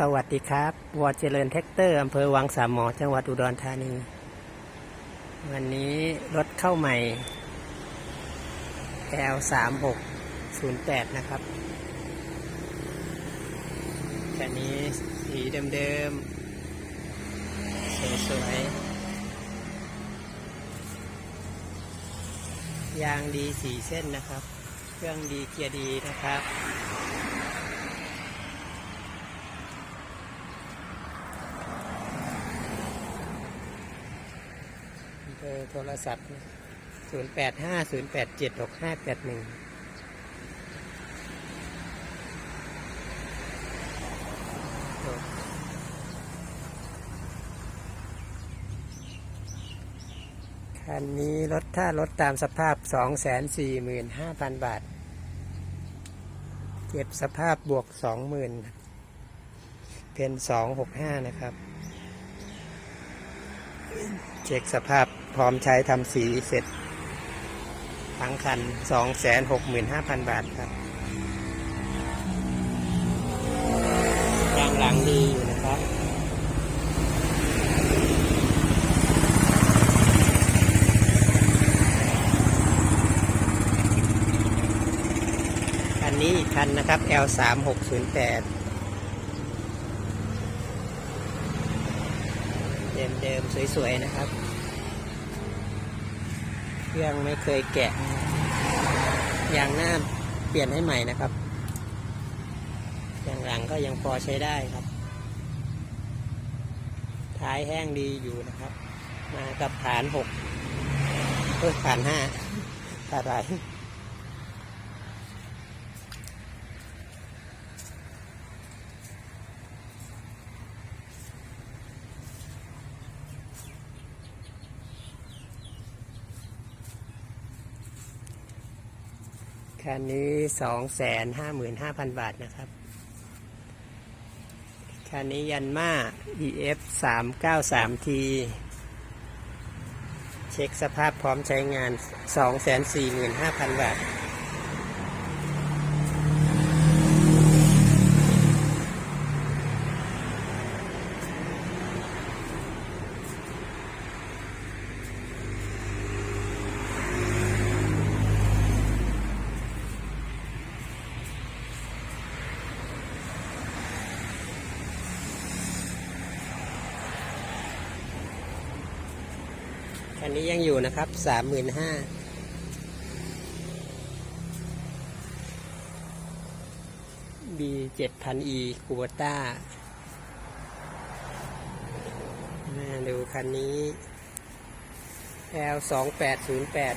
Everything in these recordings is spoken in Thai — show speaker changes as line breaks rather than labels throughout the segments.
สวัสดีครับวอเจริญแท็กเตอร์อำเภอวังสามหมอจังหวัดอุดรธานี วันนี้รถเข้าใหม่ L 3 6 0 8นะครับคันนี้สีเดิมๆ สวยๆ ยางดีสีเส้นนะครับ เครื่องดีเกียร์ดีนะครับ เบอ ร์โทรศัพท์ 0 8 5 0 8 7 6 5 8 1คันนี้รถถ้ารถตามสภาพ 245,000 บาท เก็บสภาพบวก 20,000 เป็น 265 นะครับ เช็คสภาพพร้อมใช้ทำสีเสร็จ ทั้งคัน 265,000 บาทครับยางหลังดีอยู่นะครับคันนี้อีกคันนะครับ L3608 เดิมสวยๆนะครับ เครื่องไม่เคยแกะยางหน้าเปลี่ยนให้ใหม่นะครับยางหลังก็ยังพอใช้ได้ครับ ท้ายแห้งดีอยู่นะครับ มากับฐานหกเพิ่ฐานห้าฐานไร คันนี้สองแสนห้าหมื่นห้าพันบาทนะครับ คันนี้ยันมา EF สามเก้าสามทีเช็คสภาพพร้อมใช้งานสองแสนสี่หมื่นห้าพันบาท คันนี้ยังอยู่นะครับสามหมื่นห้าบีเจ็ดพันอีคูบต้ามาดูคันนี้ L สองแปดศูนย์แปด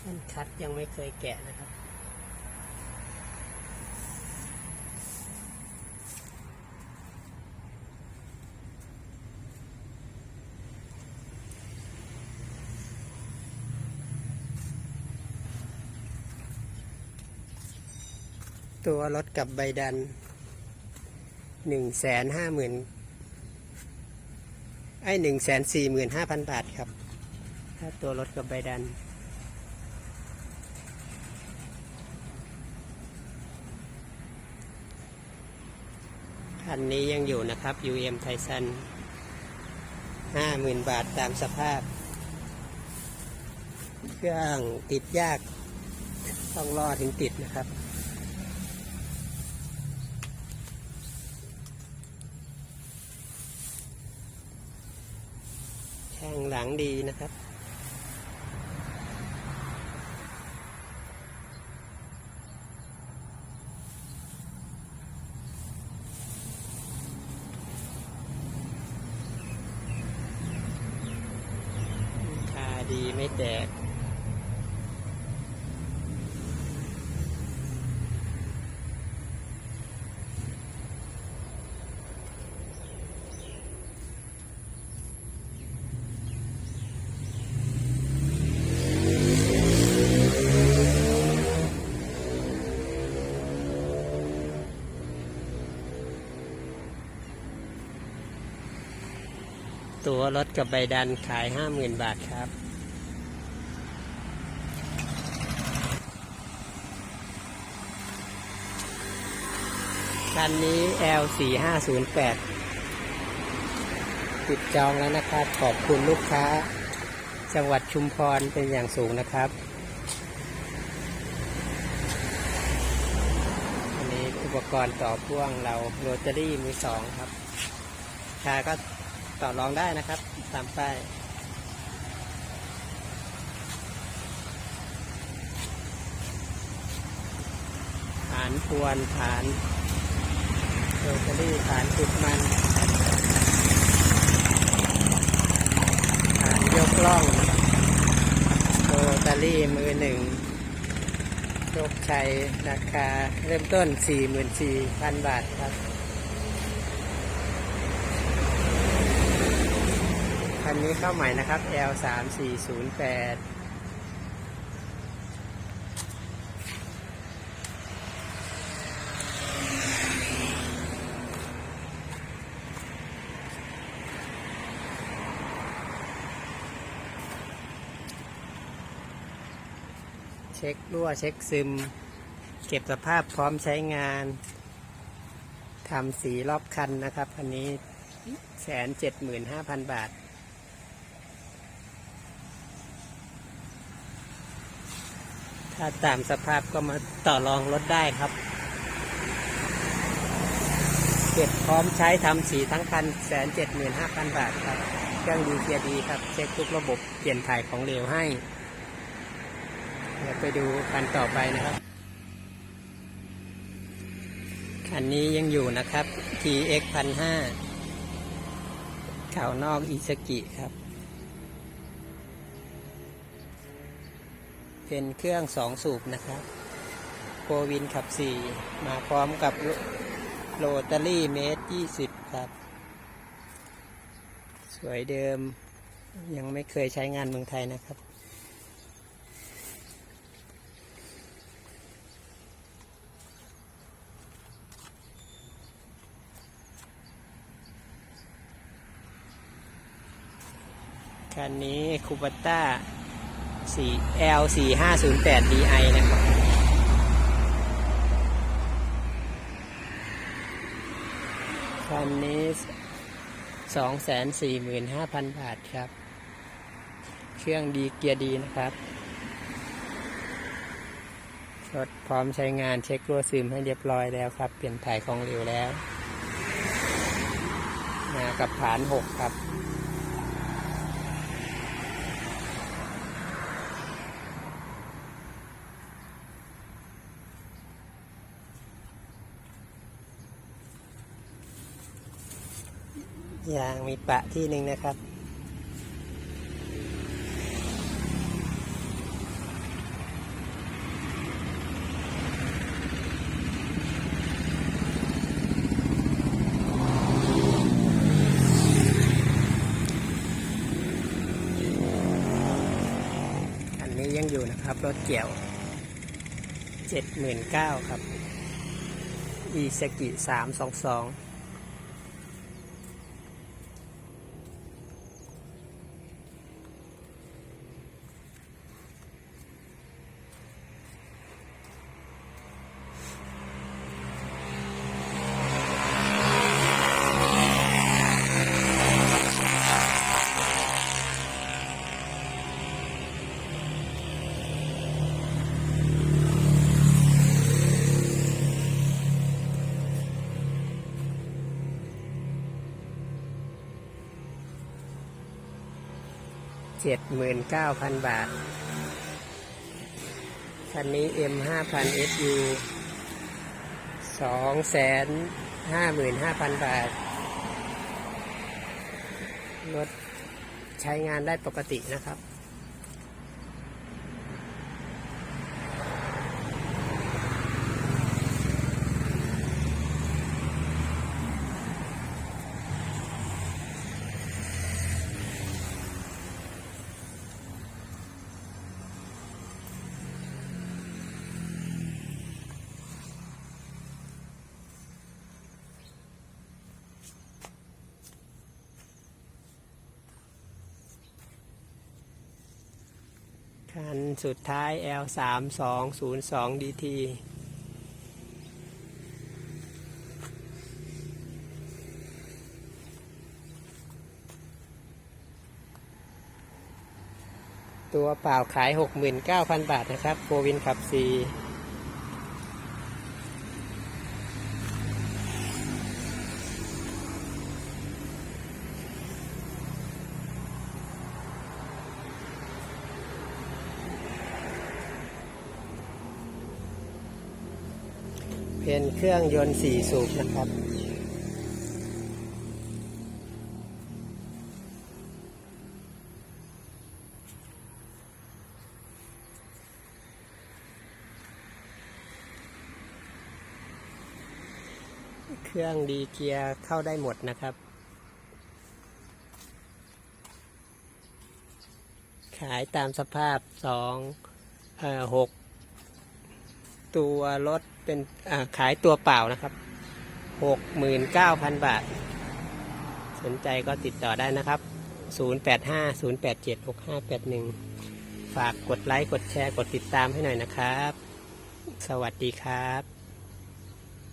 ท่านคัดยังไม่เคยแกะนะครับ ตัวรถกับใบดันหนึ่งแสนห้าหมื่นไอหนึ่งแสนสี่หมื่นห้าพันบาทครับ ถ้าตัวรถกับใบดัน คันนี้ยังอยู่นะครับ UM ไทซันห้าหมื่นบาทตามสภาพ เครื่องติดยาก ต้องรอถึงติดนะครับ แข้งห ลังดีนะครับ คาดีไม่แตก ตัวรถกับใบดันขายห้าหมื่นบาทครับ คันนี้ L 4 5 0 8ติดจองแล้วนะครับ ขอบคุณลูกค้า จังหวัดชุมพรเป็นอย่างสูงนะครับอันนี้อุปกรณ์ต่อพ่วงเราโรตารี่มือสองครับราคาก็ ต่อรองได้นะครับตามป้ายฐานพวนฐานโรตารี่ฐานขุดมันฐานยกล่องโรตารี่มือหนึ่งโชคชัยราคาเริ่มต้น 44,000 บาทครับ นนี้เข้าใหม่นะครับ L 3 4 0 8เช็ครั่วเช็คซึม เก็บสภาพพร้อมใช้งานทำสีรอบคันนะครับ คันนี้แสนเจ็ดหมื่นห้าพันบาท ถ้าตามสภาพก็มาต่อรองรถได้ครับ เก็บพร้อมใช้ทำสีทั้งคันแสนเจ็ดหมื่นห้าพันบาทครับ เครื่องดีเกียร์ดีครับ เช็คทุกระบบเปลี่ยนถ่ายของเหลวให้ เดี๋ยวไปดูคันต่อไปนะครับ คันนี้ยังอยู่นะครับ TX พันห้าข่าวนอกอิสกิครับ เป็นเครื่องสองสูบนะครับโควินขับสี่มาพร้อมกับโรตารี่เมตรยี่สิบครับ สวยเดิมยังไม่เคยใช้งานเมืองไทยนะครับ คันนี้คูปต้า 4 L 4 5 0 8 DI นะครับคันนี้ 245,000 บาทครับ เครื่องดีเกียร์ดีนะครับรถพร้อมใช้งานเช็ครั่วซึมให้เรียบร้อยแล้วครับ เปลี่ยนถ่ายของเหลวแล้ว มากับฐาน 6 ครับ ยางมีปะที่หนึ่งนะครับ อันนี้ยังอยู่นะครับ รถเกี่ยวเจ็ดหมื่นเก้าครับ อีสกิสามสองสอง เจ็ดหมื่นเก้าพันบาท คันนี้ M ห้าพัน SU สองแสนห้าหมื่นห้าพันบาท รถใช้งานได้ปกตินะครับ คันสุดท้าย L 3 2 0 2 DT ตัวเปล่าขาย 69,000 บาทนะครับโฟวินขับ4 เป็นเครื่องยนต์4สูบนะครับ เครื่องดีเกียร์เข้าได้หมดนะครับ ขายตามสภาพสองหก ตัวรถเป็นขายตัวเปล่านะครับหกหมื่นเก้าพันบาท สนใจก็ติดต่อได้นะครับศูนย์แปดห้าศูนย์แปดเจ็ดหกห้าแปดหนึ่งฝากกดไลค์ กดแชร์ กดติดตามให้หน่อยนะครับ สวัสดีครับ